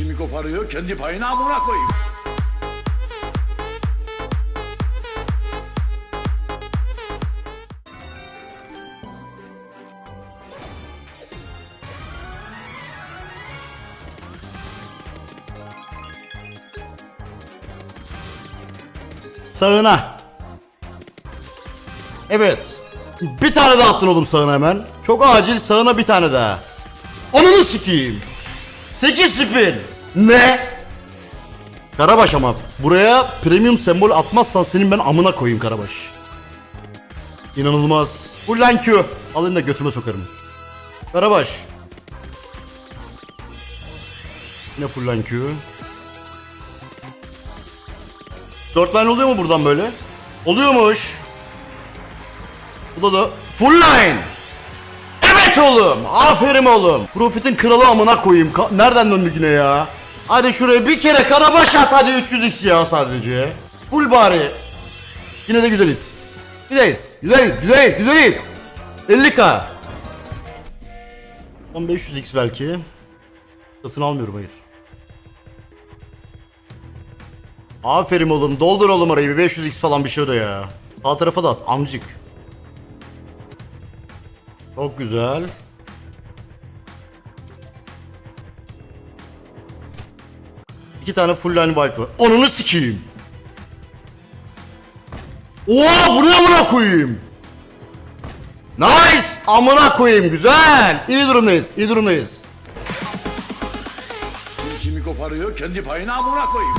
Kimi koparıyor kendi payına amına koyayım. Sağına. Evet. Bir tane daha attın oğlum sağına hemen. Çok acil sağına bir tane daha. Ananı sikeyim. 8 spin. Ne? Karabaş ama buraya premium sembol atmazsan senin ben amına koyayım Karabaş. İnanılmaz. Fullen Q. Alayım da götüme sokarım. Karabaş. Yine fullen Q. Dört line oluyor mu buradan böyle? Oluyormuş. Bu da da full line. Evet oğlum. Aferin oğlum. Profit'in kralı amına koyayım. Ka- Nereden döndük yine ya? Hadi şuraya bir kere karabaş at hadi 300x ya sadece. Full bari. Yine de güzel hit. Güzel hit. Güzel hit. Güzel hit. Güzel hit. 50k. Son 500x belki. Satın almıyorum hayır. Aferin oğlum. Doldur oğlum arayı. Bir 500x falan bir şey de ya. Sağ tarafa da at. Amcık. Çok güzel. İki tane full line wipe var. Onunu sikeyim. Oo buraya amına koyayım. Nice. Amına koyayım. Güzel. İyi durumdayız. İyi durumdayız. Kimi koparıyor kendi payına amına koyayım.